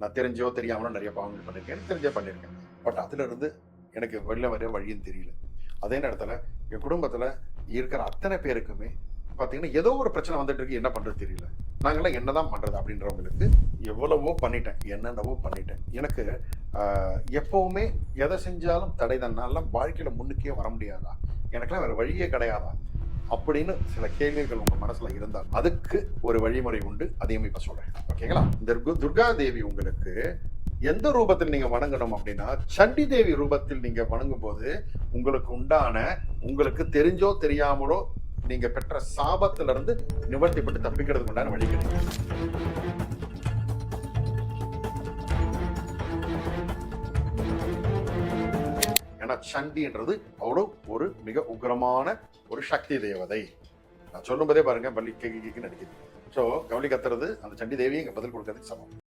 நான் தெரிஞ்சோ தெரியாமலோ நிறைய பாவங்கள் பண்ணியிருக்கேன் எனக்கு தெரிஞ்சே பண்ணியிருக்கேன் பட் அதுலேருந்து எனக்கு வெளில வர வழியும் தெரியல. அதே நேரத்தில் என் குடும்பத்தில் இருக்கிற அத்தனை பேருக்குமே பார்த்தீங்கன்னா ஏதோ ஒரு பிரச்சனை வந்துட்டு இருக்கு என்ன பண்ணுறது தெரியல. நாங்களாம் என்னதான் பண்ணுறது அப்படின்றவங்களுக்கு எவ்வளவோ பண்ணிட்டேன் என்னென்னவோ பண்ணிட்டேன். எனக்கு எப்போவுமே எதை செஞ்சாலும் தடை தன்னாலாம் வாழ்க்கையில் முன்னுக்கே வர முடியாதா? எனக்கெல்லாம் வேற வழியே கிடையாதா? அப்படின்னு சில கேள்விகள் உங்க மனசுல இருந்தால் அதுக்கு ஒரு வழிமுறை உண்டு. அதையும் இப்ப சொல்றேன். ஓகேங்களா? இந்த துர்கா தேவி உங்களுக்கு எந்த ரூபத்தில் நீங்க வணங்கணும் அப்படின்னா சண்டி தேவி ரூபத்தில் நீங்க வணங்கும் போது உங்களுக்கு உண்டான உங்களுக்கு தெரிஞ்சோ தெரியாமலோ நீங்க பெற்ற சாபத்திலிருந்து இருந்து நிவர்த்திப்பட்டு தப்பிக்கிறதுக்கு உண்டான வழி கிடைக்கும் ஏன்னா சண்டின்றது அவ்வளோ ஒரு மிக உக்ரமான ஒரு சக்தி தேவதை நான் சொல்லும்போதே பாருங்க பள்ளி கேக்கு நடிக்குது ஸோ கவலி கத்துறது அந்த சண்டி தேவியை இங்கே பதில் கொடுக்கறதுக்கு சமம்